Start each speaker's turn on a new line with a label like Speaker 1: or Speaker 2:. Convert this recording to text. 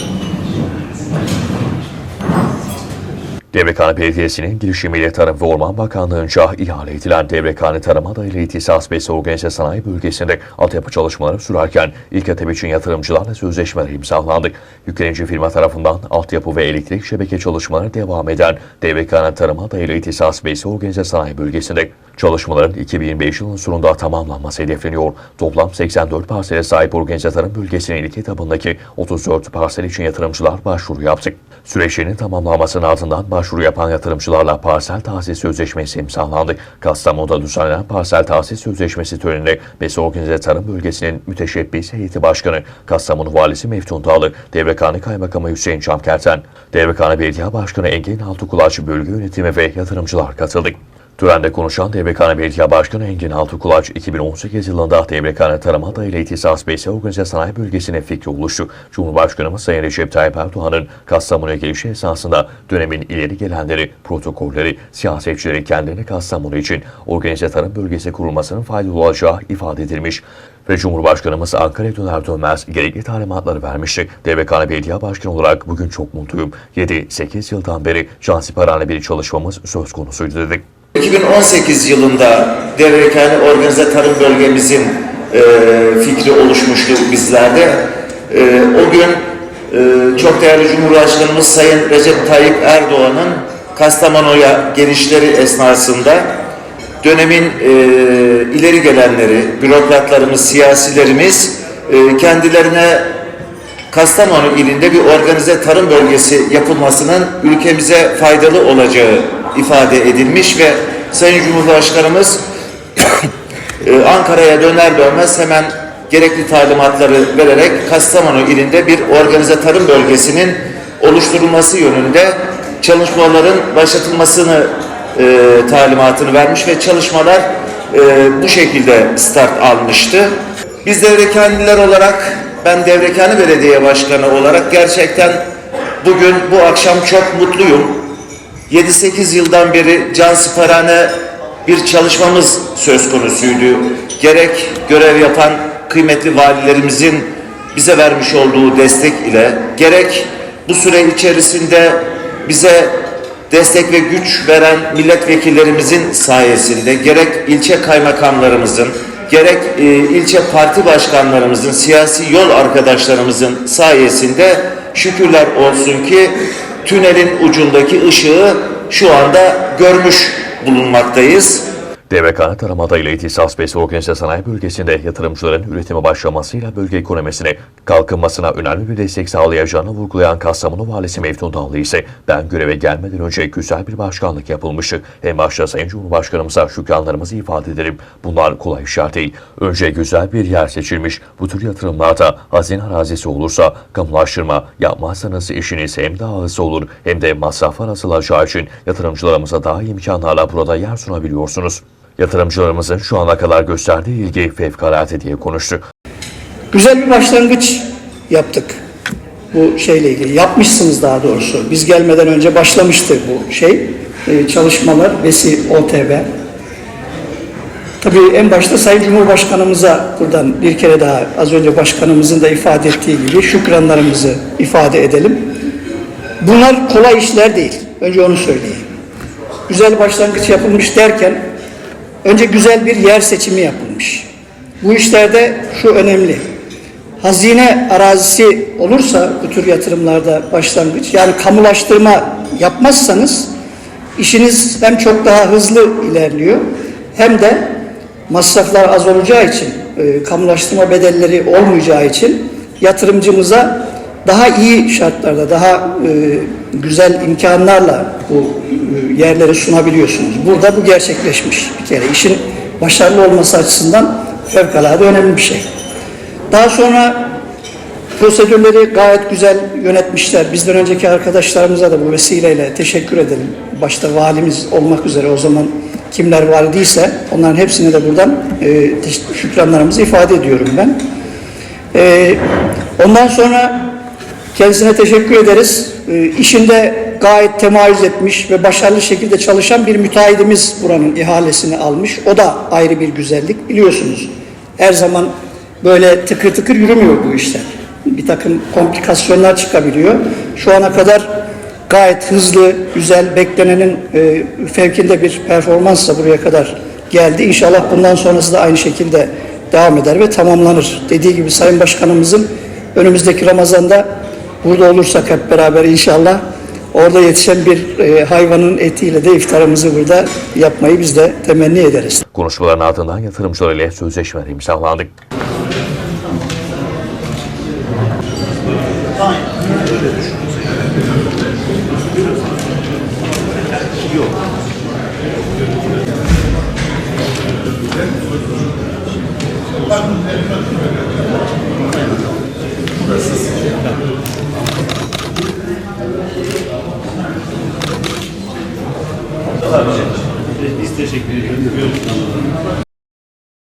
Speaker 1: Thank you. Devrekhane Belediyesi'nin girişimiyle Tarım ve Orman Bakanlığı'nca ihale edilen Devrekhane Tarım Adaylı İhtisas Besi Organize Sanayi Bölgesi'nde altyapı çalışmaları sürerken ilk etap için yatırımcılarla sözleşmeler imzalandı. Yüklenici firma tarafından altyapı ve elektrik şebeke çalışmaları devam eden Devrekhane Tarım Adaylı İhtisas Besi Organize Sanayi Bölgesi'nde çalışmaların 2025 yılının sonunda tamamlanması hedefleniyor. Toplam 84 parsele sahip organize tarım bölgesinin ilk etabındaki 34 parsel için yatırımcılar başvuru yaptı. Süreçlerin tamamlanmasının ardından başvuru yapan yatırımcılarla parsel tahsis sözleşmesi imzalandı. Kastamonu'da düzenlenen parsel tahsis sözleşmesi töreninde Besi Organize Tarım Bölgesi'nin müteşebbis heyeti başkanı Kastamonu Valisi Meftun Dağlı, Devrekhane Kaymakamı Hüseyin Çamkerten, Devrekhane Belediye Başkanı Engin Altıkulaç Bölge Yönetimi ve yatırımcılar katıldı. Törende konuşan Devrekhane Belediye Başkanı Engin Altıkulaç, 2018 yılında Devrekhane Tarım Adayı ile İhtisas Besi Organize Sanayi Bölgesi'ne fikri oluştu. Cumhurbaşkanımız Sayın Recep Tayyip Erdoğan'ın Kastamonu'ya gelişi esasında dönemin ileri gelenleri, protokolleri, siyasetçileri kendilerine Kastamonu için organize tarım bölgesi kurulmasının faydalı olacağı ifade edilmiş. Ve Cumhurbaşkanımız Ankara'ya döner dönmez gerekli talimatları vermişti. Devrekhane Belediye Başkanı olarak bugün çok mutluyum. 7-8 yıldan beri cansiperhane bir çalışmamız söz konusuydu dedik.
Speaker 2: 2018 yılında Devrekhane Organize Tarım Bölgemizin e, fikri oluşmuştu bizlerde. E, o gün e, çok değerli Cumhurbaşkanımız Sayın Recep Tayyip Erdoğan'ın Kastamonu'ya gelişleri esnasında dönemin e, ileri gelenleri, bürokratlarımız, siyasilerimiz e, kendilerine Kastamonu ilinde bir organize tarım bölgesi yapılmasının ülkemize faydalı olacağı ifade edilmiş ve Sayın Cumhurbaşkanımız e, Ankara'ya döner dönmez hemen gerekli talimatları vererek Kastamonu ilinde bir organize tarım bölgesinin oluşturulması yönünde çalışmaların başlatılmasını e, talimatını vermiş ve çalışmalar e, bu şekilde start almıştı. Biz Devrekhaneliler olarak, ben Devrekhane Belediye Başkanı olarak gerçekten bugün bu akşam çok mutluyum. 7-8 yıldan beri cansiperhane bir çalışmamız söz konusuydu. Gerek görev yapan kıymetli valilerimizin bize vermiş olduğu destek ile, gerek bu süre içerisinde bize destek ve güç veren milletvekillerimizin sayesinde, gerek ilçe kaymakamlarımızın, gerek e, ilçe parti başkanlarımızın, siyasi yol arkadaşlarımızın sayesinde şükürler olsun ki tünelin ucundaki ışığı şu anda görmüş bulunmaktayız.
Speaker 1: Tarım Adayı ile İhtisas Besi Organize Sanayi Bölgesi'nde yatırımcıların üretime başlamasıyla bölge ekonomisine kalkınmasına önemli bir destek sağlayacağını vurgulayan Kastamonu Valisi Meftun Dağlı ise ben göreve gelmeden önce güzel bir başkanlık yapılmıştı. En başta Sayın Cumhurbaşkanımıza şükranlarımızı ifade ederim. Bunlar kolay işler değil. Önce güzel bir yer seçilmiş. Bu tür yatırımlarda hazine arazisi olursa kamulaştırma yapmazsanız işiniz hem daha hızlı olur hem de masraflar azalacağı için yatırımcılarımıza daha iyi imkanlarla burada yer sunabiliyorsunuz. Yatırımcılarımızın şu ana kadar gösterdiği ilgi fevkalade diye konuştu.
Speaker 3: Güzel bir başlangıç yaptık bu şeyle ilgili. Yapmışsınız daha doğrusu. Biz gelmeden önce başlamıştı bu şey. e, çalışmalar Besi OTB. Tabii en başta Sayın Cumhurbaşkanımıza buradan bir kere daha az önce başkanımızın da ifade ettiği gibi şükranlarımızı ifade edelim. Bunlar kolay işler değil. Önce onu söyleyeyim. Güzel başlangıç yapılmış derken önce güzel bir yer seçimi yapılmış. Bu işlerde şu önemli. Hazine arazisi olursa bu tür yatırımlarda başlangıç yani kamulaştırma yapmazsanız işiniz hem çok daha hızlı ilerliyor hem de masraflar az olacağı için e, kamulaştırma bedelleri olmayacağı için yatırımcımıza daha iyi şartlarda daha e, güzel imkanlarla bu e, yerleri sunabiliyorsunuz. Burada bu gerçekleşmiş bir kere. İşin başarılı olması açısından fevkalade önemli bir şey. Daha sonra prosedürleri gayet güzel yönetmişler. Bizden önceki arkadaşlarımıza da bu vesileyle teşekkür edelim. Başta valimiz olmak üzere o zaman kimler validiyse onların hepsine de buradan e, şükranlarımızı ifade ediyorum ben. E, ondan sonra kendisine teşekkür ederiz. E, işinde gayet temayüz etmiş ve başarılı şekilde çalışan bir müteahhidimiz buranın ihalesini almış. O da ayrı bir güzellik biliyorsunuz. Her zaman böyle tıkır tıkır yürümüyor bu işler. bir takım komplikasyonlar çıkabiliyor. Şu ana kadar gayet hızlı, güzel, beklenenin e, fevkinde bir performansla buraya kadar geldi. İnşallah bundan sonrası da aynı şekilde devam eder ve tamamlanır. Dediği gibi Sayın Başkanımızın önümüzdeki Ramazan'da burada olursak hep beraber inşallah orada yetişen bir e, hayvanın etiyle de iftarımızı burada yapmayı biz de temenni ederiz.
Speaker 1: Konuşmaların ardından yatırımcılar ile sözleşmeler imzalandı.
Speaker 4: Biz teşekkür ediyoruz.